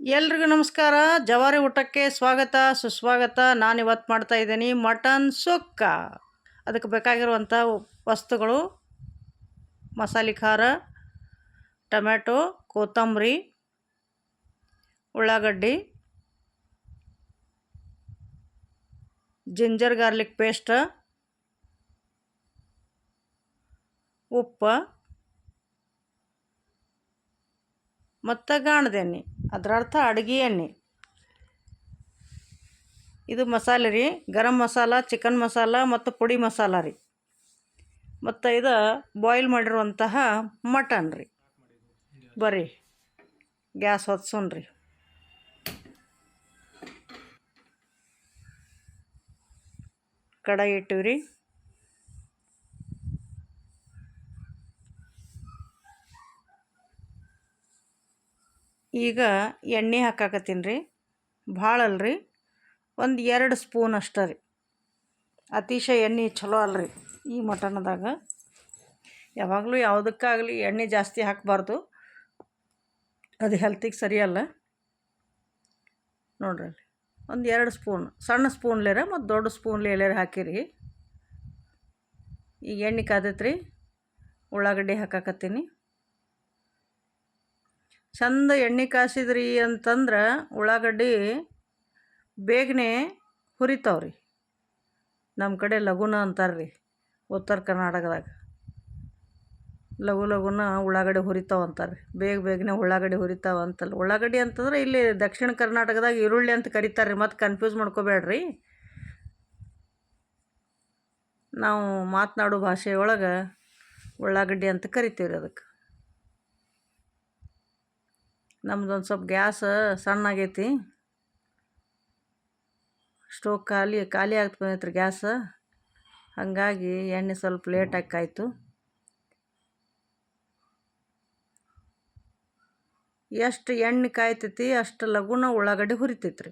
ಎಲ್ರಿಗೂ ನಮಸ್ಕಾರ. ಜವಾರಿ ಊಟಕ್ಕೆ ಸ್ವಾಗತ, ಸುಸ್ವಾಗತ. ನಾನು ಇವತ್ತು ಮಾಡ್ತಾ ಇದ್ದೀನಿ ಮಟನ್ ಸುಕ್ಕ. ಅದಕ್ಕೆ ಬೇಕಾಗಿರುವಂಥ ವಸ್ತುಗಳು, ಮಸಾಲೆ ಖಾರ, ಟೊಮ್ಯಾಟೊ, ಕೊತ್ತಂಬರಿ, ಉಳ್ಳಾಗಡ್ಡಿ, ಜಿಂಜರ್ ಗಾರ್ಲಿಕ್ ಪೇಸ್ಟ್, ಉಪ್ಪು, ಮತ್ತು ಗಾಣದ ಎಣ್ಣೆ ಅದರ ಅರ್ಥ ಅಡುಗೆ ಎಣ್ಣೆ. ಇದು ಮಸಾಲೆ ರೀ. ಗರಂ ಮಸಾಲ, ಚಿಕನ್ ಮಸಾಲ ಮತ್ತು ಪುಡಿ ಮಸಾಲ ರೀ. ಮತ್ತು ಇದು ಬಾಯ್ಲ್ ಮಾಡಿರುವಂತಹ ಮಟನ್ ರೀ. ಬರ್ರಿ. ಗ್ಯಾಸ್ ಹೊತ್ಸೋನ್ ರೀ. ಕಡಾಯಿ ಇಟ್ಟಿವಿ ಈಗ ಎಣ್ಣೆ ಹಾಕಾಕತ್ತೀನಿ ರೀ ಭಾಳ ಅಲ್ರಿ. ಒಂದು ಎರಡು ಸ್ಪೂನ್ ಅಷ್ಟೇ ರೀ. ಅತಿಶಯ ಎಣ್ಣೆ ಚಲೋ ಅಲ್ರಿ ಈ ಮಟನ್ದಾಗ. ಯಾವಾಗಲೂ ಯಾವುದಕ್ಕಾಗಲಿ ಎಣ್ಣೆ ಜಾಸ್ತಿ ಹಾಕಬಾರ್ದು. ಅದು ಹೆಲ್ತಿಗೆ ಸರಿಯಲ್ಲ ನೋಡ್ರಿ ಒಂದು ಎರಡು ಸ್ಪೂನ್, ಸಣ್ಣ ಸ್ಪೂನ್ಲೇರ ಮತ್ತು ದೊಡ್ಡ ಸ್ಪೂನ್ಲಿ ಎಲ್ಲಾರ ಹಾಕಿರಿ. ಈಗ ಎಣ್ಣೆ ಕಾದೈತ್ರಿ. ಉಳ್ಳಾಗಡ್ಡಿ ಹಾಕಾಕತ್ತೀನಿ. ಚಂದ ಎಣ್ಣೆ ಕಾಸಿದ್ರಿ ಅಂತಂದ್ರೆ ಉಳ್ಳಾಗಡ್ಡಿ ಬೇಗನೆ ಹುರಿತಾವ್ರಿ. ನಮ್ಮ ಕಡೆ ಲಘುನ ಅಂತಾರೆ ರೀ ಉತ್ತರ ಕರ್ನಾಟಕದಾಗ. ಲಘು ಲಘುನ ಉಳ್ಳಾಗಡ್ಡಿ ಹುರಿತಾವ ಅಂತಾರೆ ಬೇಗ ಬೇಗನೆ ಉಳ್ಳಾಗಡ್ಡಿ ಹುರಿತಾವ ಅಂತಲ್ಲ ಉಳ್ಳಾಗಡ್ಡಿ ಅಂತಂದ್ರೆ ಇಲ್ಲಿ ದಕ್ಷಿಣ ಕರ್ನಾಟಕದಾಗ ಈರುಳ್ಳಿ ಅಂತ ಕರಿತಾರೆ ರೀ ಮತ್ತು ಕನ್ಫ್ಯೂಸ್ ಮಾಡ್ಕೋಬೇಡ್ರಿ. ನಾವು ಮಾತನಾಡೋ ಭಾಷೆಯೊಳಗೆ ಉಳ್ಳಾಗಡ್ಡಿ ಅಂತ ಕರಿತೀವಿ ರೀ ಅದಕ್ಕೆ. ನಮ್ದು ಒಂದು ಸ್ವಲ್ಪ ಗ್ಯಾಸ್ ಸಣ್ಣ ಆಗೈತಿ ಸ್ಟೋವ್ ಖಾಲಿ ಖಾಲಿ ಆಗ್ತಾ ಗ್ಯಾಸ್. ಹಾಗಾಗಿ ಎಣ್ಣೆ ಸ್ವಲ್ಪ ಲೇಟಾಗಿ ಹಾಕಾಯಿತು ಎಷ್ಟು ಎಣ್ಣೆ ಕಾಯ್ತೈತಿ, ಅಷ್ಟು ಲಘುನ ಉಳ್ಳಾಗಡ್ಡಿ ಹುರಿತೈತ್ರಿ.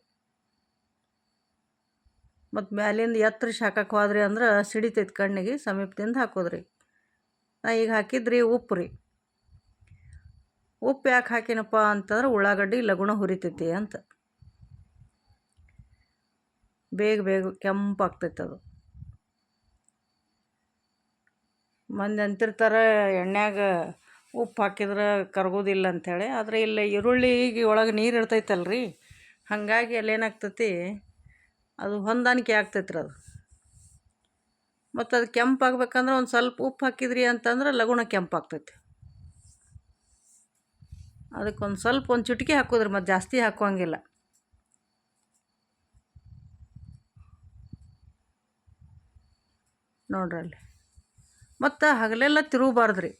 ಮತ್ತು ಮ್ಯಾಲಿಂದ ಎತ್ತರ ಶಾಖಕ್ಕೆ ಹೋದ್ರಿ ಅಂದ್ರೆ ಸಿಡಿತೈತಿ ಕಣ್ಣಿಗೆ, ಸಮೀಪದಿಂದ ಹಾಕೋದ್ರಿ. ನಾ ಈಗ ಹಾಕಿದ್ರಿ ಉಪ್ಪು ರೀ. ಉಪ್ಪು ಯಾಕೆ ಹಾಕಿನಪ್ಪ ಅಂತಂದ್ರೆ ಉಳ್ಳಾಗಡ್ಡಿ ಲಗುಣ ಹುರಿತೈತಿ ಅಂತ. ಬೇಗ ಬೇಗ ಕೆಂಪಾಗ್ತೈತೆ ಅದು. ಮಂದಿ ಅಂತಿರ್ತಾರೆ ಎಣ್ಣೆಯಾಗ ಉಪ್ಪು ಹಾಕಿದ್ರೆ ಕರಗೋದಿಲ್ಲ ಅಂಥೇಳಿ ಆದರೆ ಇಲ್ಲಿ ಈರುಳ್ಳಿಗೆ ಒಳಗೆ ನೀರು ಇರ್ತೈತಲ್ರಿ, ಹಾಗಾಗಿ ಅಲ್ಲೇನಾಗ್ತೈತಿ ಅದು ಹೊಂದಾಣಿಕೆ ಆಗ್ತೈತ್ರಿ ಅದು. ಮತ್ತು ಅದು ಕೆಂಪಾಗ್ಬೇಕಂದ್ರೆ ಒಂದು ಸ್ವಲ್ಪ ಉಪ್ಪು ಹಾಕಿದ್ರಿ ಅಂತಂದ್ರೆ ಲಗುಣ ಕೆಂಪಾಗ್ತೈತಿ ಅದಕ್ಕೆ ಒಂದು ಸ್ವಲ್ಪ ಒಂದು ಚಿಟಿಕೆ ಹಾಕೋದ್ರೆ ಮತ್ತು ಜಾಸ್ತಿ ಹಾಕೋಂಗಿಲ್ಲ ನೋಡ್ರಿ ಅಲ್ಲಿ. ಮತ್ತು ಹಗಲೆಲ್ಲ ತಿರುಗಬಾರ್ದು ರೀ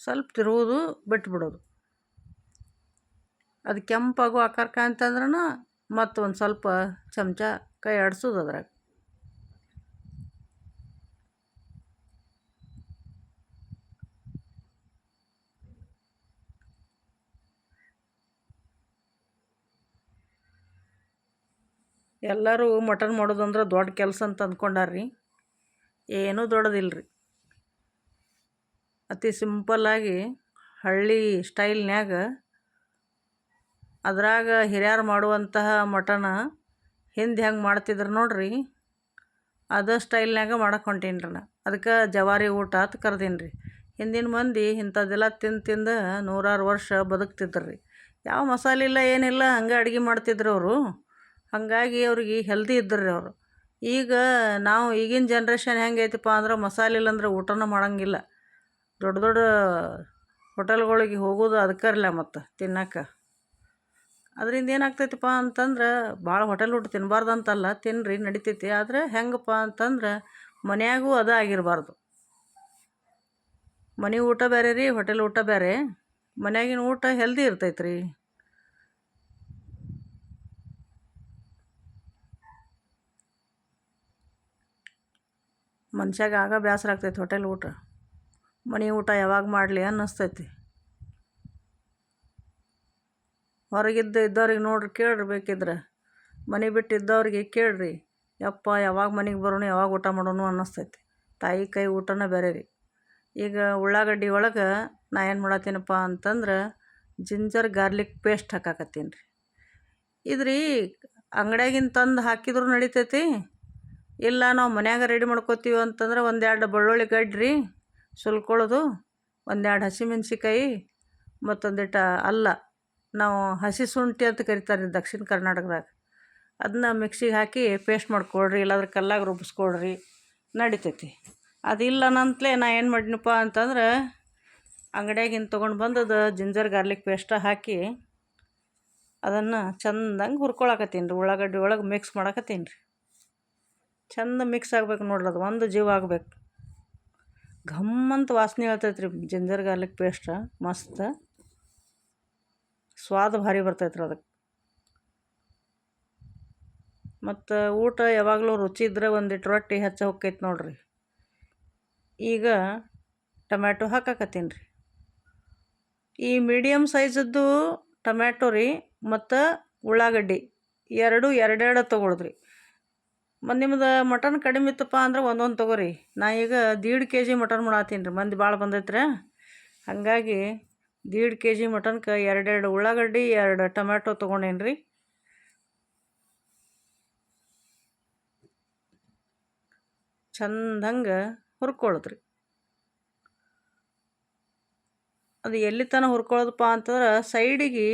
ಸ್ವಲ್ಪ ತಿರುವುದು ಬಿಟ್ಬಿಡೋದು. ಅದು ಕೆಂಪಾಗೋ ಆಕಾರಕ್ಕೆ ಅಂತಂದ್ರೂ ಮತ್ತು ಒಂದು ಸ್ವಲ್ಪ ಚಮಚ ಕೈ ಆಡಿಸೋದು ಅದ್ರಾಗ. ಎಲ್ಲರೂ ಮಟನ್ ಮಾಡೋದಂದ್ರೆ ದೊಡ್ಡ ಕೆಲಸ ಅಂತ ಅಂದ್ಕೊಂಡಾರ್ರಿ. ಏನೂ ದೊಡ್ಡದಿಲ್ಲ ರೀ ಅತಿ ಸಿಂಪಲ್ಲಾಗಿ ಹಳ್ಳಿ ಸ್ಟೈಲ್ನ್ಯಾಗ ಅದ್ರಾಗ ಹಿರಿಯರು ಮಾಡುವಂತಹ ಮಟನ ಹಿಂದೆ ಹೆಂಗೆ ಮಾಡ್ತಿದ್ರು ನೋಡ್ರಿ. ಅದ ಸ್ಟೈಲ್ನ್ಯಾಗ ಮಾಡಕ್ಕೆ ಹೊಂಟೀನಿ ರೀ ನಾ. ಅದಕ್ಕೆ ಜವಾರಿ ಊಟ ಅಂತ ಕರ್ದೀನಿ ರೀ ಹಿಂದಿನ ಮಂದಿ ಇಂಥದ್ದೆಲ್ಲ ತಿಂದು ತಿಂದು ನೂರಾರು ವರ್ಷ ಬದುಕ್ತಿದ್ರು. ರೀ ಯಾವ ಮಸಾಲೆ ಇಲ್ಲ ಏನಿಲ್ಲ ಹಂಗೆ ಅಡ್ಗೆ ಮಾಡ್ತಿದ್ರು ಅವರು. ಹಾಗಾಗಿ ಅವ್ರಿಗೆ ಹೆಲ್ದಿ ಇದ್ದರು ರೀ ಅವರು. ಈಗ ನಾವು ಈಗಿನ ಜನ್ರೇಷನ್ ಹೆಂಗೈತಪ್ಪ ಅಂದ್ರೆ ಮಸಾಲೆ ಇಲ್ಲಂದ್ರೆ ಊಟನ ಮಾಡೋಂಗಿಲ್ಲ. ದೊಡ್ಡ ದೊಡ್ಡ ಹೋಟೆಲ್ಗಳಿಗೆ ಹೋಗೋದು ಅದಕ್ಕರ್ಲ ಮತ್ತು ತಿನ್ನಕ್ಕೆ ಅದರಿಂದ ಏನಾಗ್ತೈತಪ್ಪ ಅಂತಂದ್ರೆ ಭಾಳ ಹೋಟೆಲ್ ಊಟ ತಿನ್ನಬಾರ್ದು ಅಂತಲ್ಲ ತಿನ್ನಿರಿ ನಡಿತೈತಿ. ಆದರೆ ಹೆಂಗಪ್ಪ ಅಂತಂದ್ರೆ ಮನೆಯಾಗೂ ಅದು ಆಗಿರಬಾರ್ದು. ಮನೆ ಊಟ ಬೇರೆ ರೀ ಹೋಟೆಲ್ ಊಟ ಬೇರೆ ಮನ್ಯಾಗಿನ ಊಟ ಹೆಲ್ದಿ ಇರ್ತೈತೆ ರೀ ಮನ್ಷಾಗ ಆಗ ಬೇಸರ ಆಗ್ತೈತಿ ಹೋಟೆಲ್ ಊಟ. ಮನೆ ಊಟ ಯಾವಾಗ ಮಾಡಲಿ ಅನ್ನಿಸ್ತೈತಿ. ಹೊರಗಿದ್ದ ಇದ್ದವ್ರಿಗೆ ನೋಡ್ರಿ ಕೇಳ್ರಿ ಬೇಕಿದ್ರೆ. ಮನೆ ಬಿಟ್ಟು ಇದ್ದವ್ರಿಗೆ ಕೇಳ್ರಿ. ಯಪ್ಪ ಯಾವಾಗ ಮನೆಗೆ ಬರೋಣ, ಯಾವಾಗ ಊಟ ಮಾಡೋಣ ಅನ್ನಿಸ್ತೈತಿ. ತಾಯಿ ಕೈ ಊಟನ ಬೇರೆ ರೀ ಈಗ ಉಳ್ಳಾಗಡ್ಡಿ ಒಳಗೆ ನಾ ಏನು ಮಾಡತ್ತೀನಪ್ಪ ಅಂತಂದ್ರೆ ಜಿಂಜರ್ ಗಾರ್ಲಿಕ್ ಪೇಸ್ಟ್ ಹಾಕಾಕತ್ತೀನಿ ರೀ. ಇದ್ರಿ ಅಂಗಡ್ಯಾಗಿನ ತಂದು ಹಾಕಿದ್ರು ನಡಿತೈತಿ. ಇಲ್ಲ ನಾವು ಮನ್ಯಾಗ ರೆಡಿ ಮಾಡ್ಕೋತೀವಿ ಅಂತಂದ್ರೆ ಒಂದೆರಡು ಬೆಳ್ಳುಳ್ಳಿ ಗಡ್ಡೆ ರೀ ಸುಲ್ಕೊಳ್ಳೋದು ಒಂದೆರಡು ಹಸಿಮೆಣ್ಸಿಕಾಯಿ ಮತ್ತೊಂದಿಟ್ಟು ಅಲ್ಲ. ನಾವು ಹಸಿ ಶುಂಠಿ ಅಂತ ಕರಿತಾರೆ ದಕ್ಷಿಣ ಕರ್ನಾಟಕದಾಗ. ಅದನ್ನ ಮಿಕ್ಸಿಗೆ ಹಾಕಿ ಪೇಸ್ಟ್ ಮಾಡ್ಕೊಳ್ರಿ, ಇಲ್ಲಾಂದ್ರೆ ಕಲ್ಲಾಗ ರುಬ್ಬಿಸ್ಕೊಳ್ರಿ ನಡಿತೈತಿ. ಅದಿಲ್ಲ ನಂತಲೇ ನಾ ಏನು ಮಾಡಿನಪ್ಪ ಅಂತಂದ್ರೆ ಅಂಗಡಿಯಾಗಿನ ತೊಗೊಂಡು ಬಂದದ್ದು ಜಿಂಜರ್ ಗಾರ್ಲಿಕ್ ಪೇಸ್ಟ ಹಾಕಿ ಅದನ್ನು ಚಂದಂಗೆ ಹುರ್ಕೊಳಕತ್ತೀನಿ ರೀ, ಉಳ್ಳಾಗಡ್ಡಿ ಒಳಗೆ ಮಿಕ್ಸ್ ಮಾಡಕತ್ತೀನಿ ರೀ. ಚಂದ ಮಿಕ್ಸ್ ಆಗ್ಬೇಕು ನೋಡ್ರಿ ಅದು, ಒಂದು ಜೀವ ಆಗ್ಬೇಕು. ಘಮ್ಮಂತ ವಾಸನೆ ಹೇಳ್ತೈತೆ ರೀ ಜಿಂಜರ್ ಗಾರ್ಲಿಕ್ ಪೇಸ್ಟ್ ಮಸ್ತ್. ಸ್ವಾದ ಭಾರಿ ಬರ್ತೈತೆ ಅದಕ್ಕೆ ಮತ್ತು ಊಟ ಯಾವಾಗಲೂ ರುಚಿ ಇದ್ರೆ ಒಂದಿಟ್ಟು ರೊಟ್ಟಿ ಹೆಚ್ಚ ಹೊಕ್ಕೈತೆ ನೋಡ್ರಿ. ಈಗ ಟೊಮ್ಯಾಟೊ ಹಾಕಾಕತ್ತೀನಿ ರೀ. ಈ ಮೀಡಿಯಮ್ ಸೈಜದ್ದು ಟೊಮ್ಯಾಟೊ ರೀ, ಮತ್ತು ಉಳ್ಳಾಗಡ್ಡಿ, ಎರಡು ಎರಡೆರಡು ತೊಗೊಳದ್ರಿ ಮತ್ತು ನಿಮ್ದು ಮಟನ್ ಕಡಿಮೆ ಇತ್ತಪ್ಪ ಅಂದ್ರೆ ಒಂದೊಂದು ತೊಗೋರಿ. ನಾ ಈಗ ದೀಡ್ ಕೆ ಜಿ ಮಟನ್ ಮಾಡತ್ತೀನಿ ರೀ. ಮಂದಿ ಭಾಳ ಬಂದೈತ್ರಿ ಹಾಗಾಗಿ ದೀಡ್ ಕೆ ಜಿ ಮಟನ್ಕ ಎರಡೆರಡು ಉಳ್ಳಾಗಡ್ಡಿ, ಎರಡು ಟೊಮ್ಯಾಟೊ ತೊಗೊಂಡೇನಿ ರೀ. ಚಂದಂಗೆ ಹುರ್ಕೊಳ್ಳೋದ್ರಿ ಅದು ಎಲ್ಲಿ ತನಕ ಹುರ್ಕೊಳ್ಳೋದಪ್ಪ ಅಂತಂದ್ರೆ ಸೈಡಿಗೆ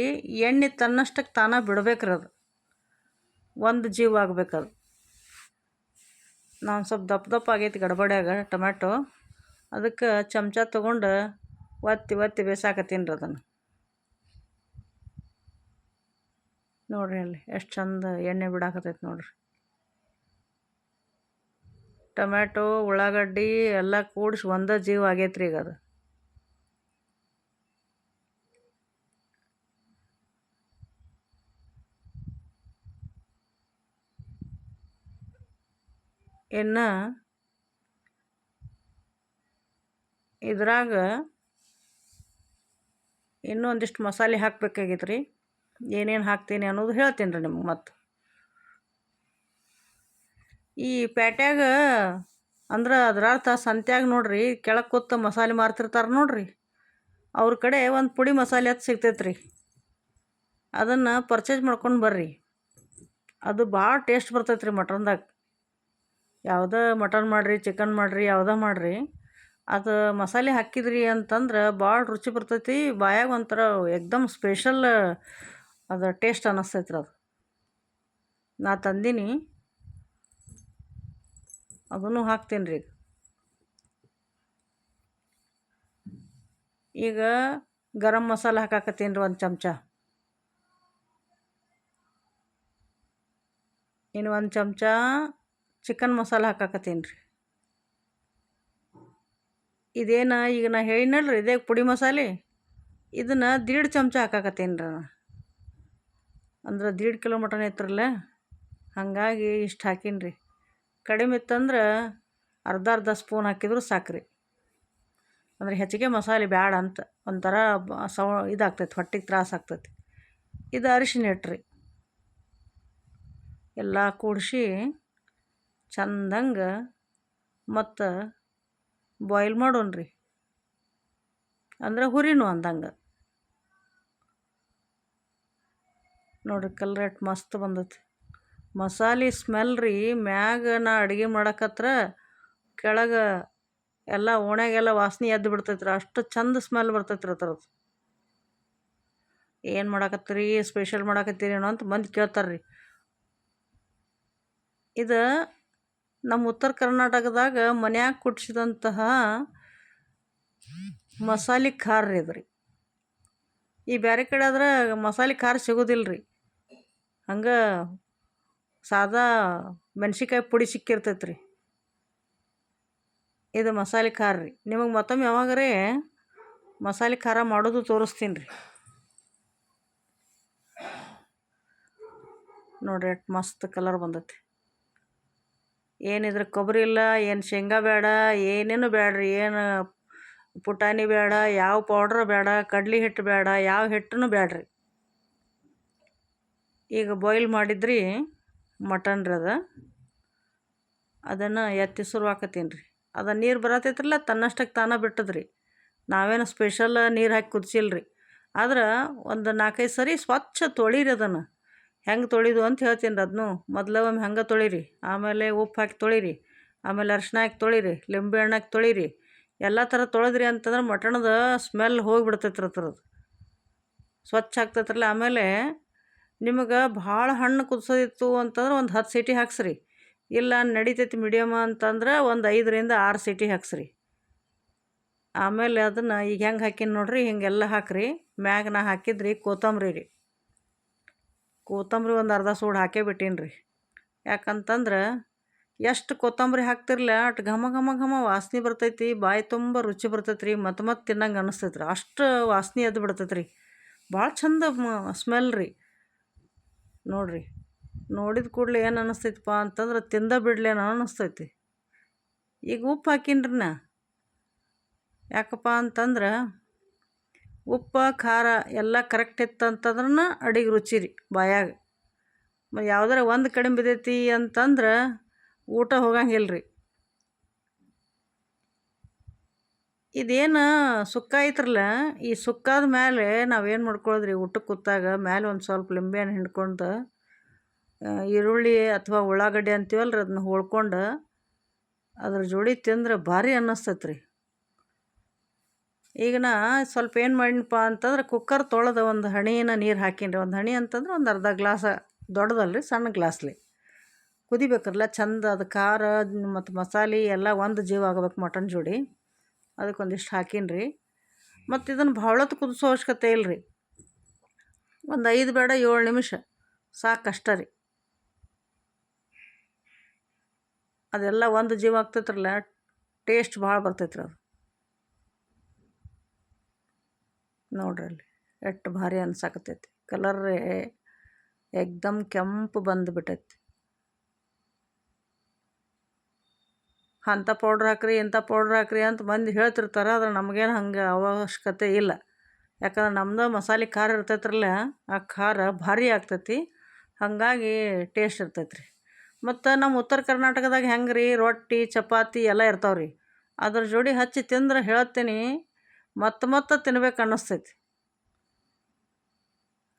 ಎಣ್ಣೆ ತನ್ನಷ್ಟಕ್ಕೆ ತಾನೇ ಬಿಡ್ಬೇಕ್ರಿ ಅದು. ಒಂದು ಜೀವ ಆಗ್ಬೇಕು ಅದು. ನಾನು ಸ್ವಲ್ಪ ದಪ್ಪ ದಪ್ಪ ಆಗೈತಿ ಗಡ್ಬಡ್ಯಾಗ ಟೊಮ್ಯಾಟೊ. ಅದಕ್ಕೆ ಚಮಚ ತೊಗೊಂಡು ಒತ್ತಿ ಒತ್ತಿ ಬೇಸಾಕತ್ತೀನಿ ರೀ ಅದನ್ನು. ನೋಡಿರಿ ಅಲ್ಲಿ ಎಷ್ಟು ಚಂದ ಎಣ್ಣೆ ಬಿಡಾಕತ್ತೈತಿ ನೋಡಿರಿ. ಟೊಮ್ಯಾಟೊ, ಉಳ್ಳಾಗಡ್ಡಿ ಎಲ್ಲ ಕೂಡಿಸಿ ಒಂದೇ ಜೀವ ಆಗೈತೆ ರೀ ಈಗ ಅದು. ಇನ್ನು ಇದ್ರಾಗ ಇನ್ನೊಂದಿಷ್ಟು ಮಸಾಲೆ ಹಾಕ್ಬೇಕಾಗಿತ್ತು ರೀ ಏನೇನು ಹಾಕ್ತೀನಿ ಅನ್ನೋದು ಹೇಳ್ತೀನಿ ರೀ ನಿಮ್ಗೆ ಮತ್ತು. ಈ ಪ್ಯಾಟ್ಯಾಗ ಅಂದ್ರೆ ಅದ್ರ ಅರ್ಥ ಸಂತ್ಯಾಗ ನೋಡ್ರಿ ಕೆಳಗೆ ಕೂತು ಮಸಾಲೆ ಮಾರ್ತಿರ್ತಾರೆ ನೋಡ್ರಿ. ಅವ್ರ ಕಡೆ ಒಂದು ಪುಡಿ ಮಸಾಲೆ ಅದು ಸಿಗ್ತೈತೆ ರೀ ಅದನ್ನು ಪರ್ಚೇಸ್ ಮಾಡ್ಕೊಂಡು ಬರ್ರಿ. ಅದು ಭಾಳ ಟೇಸ್ಟ್ ಬರ್ತೈತೆ ರೀ ಮಟನ್ದಾಗ. ಯಾವುದೇ ಮಟನ್ ಮಾಡಿರಿ ಚಿಕನ್ ಮಾಡಿರಿ, ಯಾವುದೇ ಮಾಡಿರಿ. ಅದು ಮಸಾಲೆ ಹಾಕಿದ್ರಿ ಅಂತಂದ್ರೆ ಭಾಳ ರುಚಿ ಬರ್ತೈತಿ, ಬಾಯಾಗ ಒಂಥರ ಎಕ್ದಮ್ ಸ್ಪೆಷಲ್ ಅದು ಟೇಸ್ಟ್ ಅನ್ನಿಸ್ತೈತ್ರಿ ಅದು. ನಾ ತಂದೀನಿ. ಅದನ್ನು ಹಾಕ್ತೀನಿ ರೀ ಈಗ ಗರಂ ಮಸಾಲೆ ಹಾಕಾಕತ್ತೀನಿ ರೀ ಒಂದು ಚಮಚ. ಇನ್ನು ಒಂದು ಚಮಚ ಚಿಕನ್ ಮಸಾಲ ಹಾಕಾಕತ್ತೀನಿ ರೀ. ಇದೇನು ಈಗ ನಾ ಹೇಳಿನಲ್ರಿ ಇದೇ ಪುಡಿ ಮಸಾಲೆ. ಇದನ್ನು ದೀಡ್ ಚಮಚ ಹಾಕಾಕತ್ತೀನಿ ರೀ ಅಂದ್ರೆ ದೀಡ್ ಕಿಲೋ ಮಟನ್ ಐತ್ರಲ್ಲ, ಹಾಗಾಗಿ ಇಷ್ಟು ಹಾಕೀನಿ ರೀ. ಕಡಿಮೆ ಇತ್ತಂದ್ರೆ ಅರ್ಧ ಅರ್ಧ ಸ್ಪೂನ್ ಹಾಕಿದ್ರು ಸಾಕು ರೀ ಅಂದ್ರೆ ಹೆಚ್ಚಿಗೆ ಮಸಾಲೆ ಬ್ಯಾಡ ಅಂತ, ಒಂಥರ ಸೌ ಇದಾಗ್ತೈತೆ, ಹೊಟ್ಟೆಗೆ ತ್ರಾಸ ಆಗ್ತೈತಿ. ಇದು ಅರಿಶಿನ ಹಿಟ್ಟು ರೀ. ಎಲ್ಲ ಕೂಡಿಸಿ ಚಂದಂಗೆ ಮತ್ತು ಬಾಯ್ಲ್ ಮಾಡೋಣ ರೀ ಅಂದ್ರೆ ಹುರಿನು ಅಂದಂಗೆ. ನೋಡಿರಿ ಕಲರ್ ಎಷ್ಟು ಮಸ್ತ್ ಬಂದೈತಿ. ಮಸಾಲೆ ಸ್ಮೆಲ್ ರೀ, ಮ್ಯಾಗ ನಾ ಅಡುಗೆ ಮಾಡಕತ್ರ ಕೆಳಗೆ ಎಲ್ಲ ಓಣ್ಯಾಗೆಲ್ಲ ವಾಸನೆ ಎದ್ದು ಬಿಡ್ತೈತ್ರಿ. ಅಷ್ಟು ಚಂದ ಸ್ಮೆಲ್ ಬರ್ತೈತ್ರಿ ಆ ಏನು ಮಾಡಕತ್ತೀರಿ ಸ್ಪೆಷಲ್ ಮಾಡಕತ್ತೀರೇನೋ ಅಂತ ಮಂದಿ ಕೇಳ್ತಾರೆ ರೀ ಇದು ನಮ್ಮ ಉತ್ತರ ಕರ್ನಾಟಕದಾಗ ಮನ್ಯಾಗ ಕುಟ್ಸಿದಂತಹ ಮಸಾಲೆ ಖಾರ ಇದು ರೀ ಈ ಬೇರೆ ಕಡೆ ಆದ್ರೆ ಮಸಾಲೆ ಖಾರ ಸಿಗೋದಿಲ್ಲ ರೀ ಹಂಗೆ ಸಾದಾ ಮೆಣ್ಸಿನ್ಕಾಯಿ ಪುಡಿ ಸಿಕ್ಕಿರ್ತೈತೆ ರೀ ಇದು ಮಸಾಲೆ ಖಾರ ರೀ. ನಿಮಗೆ ಮತ್ತೊಮ್ಮೆ ಯಾವಾಗರೆ ಮಸಾಲೆ ಖಾರ ಮಾಡೋದು ತೋರಿಸ್ತೀನಿ ರೀ ನೋಡ್ರಿ ಎಷ್ಟು ಮಸ್ತ್ ಕಲರ್ ಬಂದೈತಿ. ಏನಿದ್ರೆ ಕೊಬ್ಬರಿ ಇಲ್ಲ, ಏನು ಶೇಂಗಾ ಬೇಡ ಏನೇನು ಬೇಡ್ರಿ ಏನು ಪುಟಾಣಿ ಬೇಡ ಯಾವ ಪೌಡ್ರ್ ಬೇಡ ಕಡ್ಲೆ ಹಿಟ್ಟು ಬೇಡ ಯಾವ ಹಿಟ್ಟೂ ಬೇಡ್ರಿ ಈಗ ಬಾಯ್ಲ್ ಮಾಡಿದ್ರಿ ಮಟನ್ ರೀ ಅದು. ಅದನ್ನು ಎತ್ತಿ ಸುರು ಹಾಕತ್ತೀನಿ ರೀ ಅದು ನೀರು ಬರತ್ತೈತ್ರಲ್ಲ ತನ್ನಷ್ಟಕ್ಕೆ ತಾನೇ ಬಿಟ್ಟದ್ರಿ. ನಾವೇನು ಸ್ಪೆಷಲ್ ನೀರು ಹಾಕಿ ಕುದಿಸಿಲ್ಲ ರೀ ಆದ್ರೆ ಒಂದು ನಾಲ್ಕೈದು ಸರಿ ಸ್ವಚ್ಛ ತೊಳೀರಿ ಅದನ್ನು. ಹೆಂಗೆ ತೊಳೆದು ಅಂತ ಹೇಳ್ತೀನಿ ರೀ ಅದನ್ನು ಮೊದಲು ಒಮ್ಮೆ ಹೆಂಗೆ ತೊಳೀರಿ. ಆಮೇಲೆ ಉಪ್ಪು ಹಾಕಿ ತೊಳೀರಿ. ಆಮೇಲೆ ಅರ್ಶಿನ ಹಾಕಿ ತೊಳೀರಿ. ಲಿಂಬೆ ಹಣ್ಣು ಹಾಕಿ ತೊಳೀರಿ. ಎಲ್ಲ ಥರ ತೊಳೆದ್ರಿ ಅಂತಂದ್ರೆ ಮಟಣದ ಸ್ಮೆಲ್ ಹೋಗಿಬಿಡ್ತೈತೆ ರೀ ಅದ್ರದ್ದು. ಸ್ವಚ್ಛ ಆಗ್ತೈತ್ರಲ್ಲ ಆಮೇಲೆ ನಿಮಗೆ ಭಾಳ ಹಣ್ಣು ಕುದಿಸೋದಿತ್ತು ಅಂತಂದ್ರೆ ಒಂದು ಹತ್ತು ಸೀಟಿ ಹಾಕ್ಸ್ರಿ. ಇಲ್ಲ ನಡಿತೈತಿ ಮೀಡಿಯಮ್ ಅಂತಂದ್ರೆ ಒಂದು ಐದರಿಂದ ಆರು ಸೀಟಿ ಹಾಕ್ಸ್ರಿ. ಆಮೇಲೆ ಅದನ್ನು ಈಗ ಹೆಂಗೆ ಹಾಕಿನಿ ನೋಡ್ರಿ? ಹಿಂಗೆಲ್ಲ ಹಾಕ್ರಿ. ಮ್ಯಾಗ ನಾ ಹಾಕಿದ್ರಿ ಕೊತ್ತಂಬರಿ ರೀ ಕೊತ್ತಂಬರಿ ಒಂದು ಅರ್ಧ ಸೂಡು ಹಾಕೇ ಬಿಟ್ಟೀನಿ ರೀ ಯಾಕಂತಂದ್ರೆ ಎಷ್ಟು ಕೊತ್ತಂಬರಿ ಹಾಕ್ತಿರ್ಲ, ಅಷ್ಟು ಘಮ ಘಮ ಘಮ ವಾಸನೆ ಬರ್ತೈತಿ, ಬಾಯಿ ತುಂಬ ರುಚಿ ಬರ್ತೈತೆ ರೀ ಮತ್ತೆ ಮತ್ತೆ ತಿನ್ನಂಗೆ ಅನಿಸ್ತೈತೆ ರೀ ಅಷ್ಟು ವಾಸನೆ ಎದ್ದು ಬಿಡ್ತೈತೆ ರೀ ಭಾಳ ಚಂದ ಸ್ಮೆಲ್ ರೀ. ನೋಡಿರಿ, ನೋಡಿದ ಕೂಡಲೇ ಏನು ಅನಿಸ್ತೈತಪ್ಪ ಅಂತಂದ್ರೆ ತಿಂದ ಬಿಡ್ಲೇನೋ ಅನ್ನಿಸ್ತೈತಿ ಈಗ ಉಪ್ಪು ಹಾಕೀನ್ರಿ ನಾ ಯಾಕಪ್ಪ ಅಂತಂದ್ರೆ ಉಪ್ಪು, ಖಾರ ಎಲ್ಲ ಕರೆಕ್ಟ್ ಇತ್ತು ಅಂತಂದ್ರೆ ಅಡಿಗೆ ರುಚಿ ರೀ ಬಾಯಾಗ ಯಾವ್ದಾರ ಒಂದು ಕಡಿಮೆ ಬಿದ್ದೈತಿ ಅಂತಂದ್ರೆ ಊಟ ಹೋಗಂಗಿಲ್ಲ ರೀ ಇದೇನು ಸುಕ್ಕ ಐತ್ರಲ್ಲ, ಈ ಸುಕ್ಕಾದ ಮೇಲೆ ನಾವೇನು ಮಾಡ್ಕೊಳ್ಳೋದ್ರಿ ಊಟಕ್ಕೆ ಕೂತಾಗ ಮೇಲೆ ಒಂದು ಸ್ವಲ್ಪ ಲಿಂಬೆಹಣ್ಣು ಹಿಂಡ್ಕೊಂಡು ಈರುಳ್ಳಿ ಅಥವಾ ಉಳ್ಳಾಗಡ್ಡಿ ಅಂತೀವಲ್ಲ ರೀ ಅದನ್ನ ಹೋಳ್ಕೊಂಡು ಅದ್ರ ಜೋಡಿ ತಿಂದ್ರೆ ಭಾರಿ ಅನ್ನಿಸ್ತೈತೆ ರೀ ಈಗ ನಾ ಸ್ವಲ್ಪ ಏನು ಮಾಡಿನಪ್ಪ ಅಂತಂದ್ರೆ ಕುಕ್ಕರ್ ತೊಳೆದು ಒಂದು ಹಣಿನ ನೀರು ಹಾಕೀನಿ ರೀ ಒಂದು ಹಣಿ ಅಂತಂದ್ರೆ ಒಂದು ಅರ್ಧ ಗ್ಲಾಸ ದೊಡ್ಡದಲ್ಲ ರೀ ಸಣ್ಣ ಗ್ಲಾಸ್ಲಿ. ಕುದಿಬೇಕಲ್ಲ ಚಂದ ಅದು ಖಾರ ಮತ್ತು ಮಸಾಲೆ ಎಲ್ಲ ಒಂದು ಜೀವ ಆಗ್ಬೇಕು ಮಟನ್ ಜೋಡಿ. ಅದಕ್ಕೊಂದಿಷ್ಟು ಹಾಕೀನಿ ರೀ ಮತ್ತು ಇದನ್ನು ಭಾಳ ಹೊತ್ತು ಕುದಿಸೋ ಅವಶ್ಯಕತೆ ಇಲ್ಲ ರೀ ಒಂದು ಐದು ಬೇಡ ಏಳು ನಿಮಿಷ ಸಾಕಷ್ಟ ರೀ. ಅದೆಲ್ಲ ಒಂದು ಜೀವ ಆಗ್ತೈತ್ರಲ್ಲ ಟೇಸ್ಟ್ ಭಾಳ ಬರ್ತೈತ್ರಿ ಅದು. ನೋಡ್ರಿ ಎಷ್ಟು ಭಾರಿ ಅನ್ಸಾಕತ್ತೈತಿ. ಕಲರೇ ಏಕ್ದಮ್ ಕೆಂಪು ಬಂದುಬಿಟ್ಟೈತಿ ಅಂಥ ಪೌಡ್ರ್ ಹಾಕ್ರಿ, ಇಂಥ ಪೌಡ್ರ್ ಹಾಕ್ರಿ ಅಂತ ಮಂದಿ ಹೇಳ್ತಿರ್ತಾರೆ. ಆದ್ರೆ ನಮಗೇನು ಹಂಗೆ ಅವಶ್ಯಕತೆ ಇಲ್ಲ. ಯಾಕಂದ್ರೆ ನಮ್ದು ಮಸಾಲೆ ಖಾರ ಇರ್ತೈತ್ರಲ್ಲ ಆ ಖಾರ ಭಾರಿ ಆಗ್ತೈತಿ. ಹಾಗಾಗಿ ಟೇಸ್ಟ್ ಇರ್ತೈತೆ ರೀ ಮತ್ತು ನಮ್ಮ ಉತ್ತರ ಕರ್ನಾಟಕದಾಗ ಹೆಂಗೆ ರೀ ರೊಟ್ಟಿ, ಚಪಾತಿ ಎಲ್ಲ ಇರ್ತಾವೆ ರೀ ಅದ್ರ ಜೋಡಿ ಹಚ್ಚಿ ತಿಂದ್ರೆ ಹೇಳ್ತೀನಿ ಮತ್ತೆ ಮತ್ತೆ ತಿನ್ಬೇಕು ಅನ್ನಿಸ್ತೈತಿ.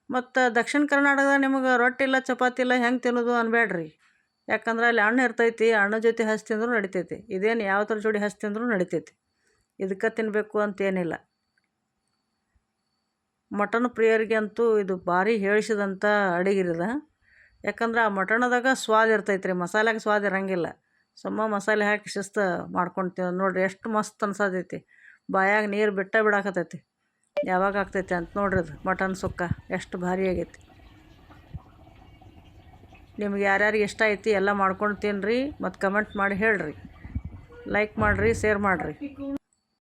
ಮತ್ತು ದಕ್ಷಿಣ ಕರ್ನಾಟಕದಾಗ ನಿಮಗೆ ರೊಟ್ಟಿ ಇಲ್ಲ, ಚಪಾತಿ ಇಲ್ಲ ಹೆಂಗೆ ತಿನ್ನೋದು ಅನ್ಬೇಡ್ರಿ ಯಾಕಂದ್ರೆ ಅಲ್ಲಿ ಹಣ್ಣು ಇರ್ತೈತಿ, ಹಣ್ಣು ಜೊತೆ ಹಸಿ ತಿಂದರೂ ನಡಿತೈತಿ. ಇದೇನು ಯಾವ ಜೋಡಿ ಹಸಿ ತಿಂದರೂ ನಡಿತೈತಿ. ಇದಕ್ಕೆ ತಿನ್ನಬೇಕು ಅಂತೇನಿಲ್ಲ ಮಟನ್ ಪ್ರಿಯರಿಗೆ ಅಂತೂ ಇದು ಭಾರಿ ಹೇಳಿಸಿದಂಥ ಅಡಿಗಿರಿದ ಯಾಕಂದ್ರೆ ಆ ಮಟಣದಾಗ ಸ್ವಾದ ಇರ್ತೈತೆ ರೀ ಮಸಾಲೆಗೆ ಸ್ವಾದ ಇರಂಗಿಲ್ಲ. ಸುಮ್ಮ ಮಸಾಲೆ ಹಾಕಿ ಶಿಸ್ತು ಮಾಡ್ಕೊಂಡು ನೋಡಿರಿ ಎಷ್ಟು ಮಸ್ತ್ ಅನ್ಸತೈತಿ. ಬಾಯಾಗ ನೀರು ಬಿಟ್ಟ ಬಿಡಾಕತ್ತೈತಿ. ಯಾವಾಗ ಆಗ್ತೈತಿ ಅಂತ ನೋಡ್ರಿ ಮಟನ್ ಸುಕ್ಕ ಎಷ್ಟು ಭಾರಿ ಆಗೈತಿ. ನಿಮ್ಗೆ ಯಾರ್ಯಾರಿಗೆ ಇಷ್ಟ ಐತಿ ಎಲ್ಲ ಮಾಡ್ಕೊಂಡು ತಿನ್ನಿರಿ ಮತ್ತು ಕಮೆಂಟ್ ಮಾಡಿ ಹೇಳ್ರಿ. ಲೈಕ್ ಮಾಡಿರಿ ಶೇರ್ ಮಾಡಿರಿ.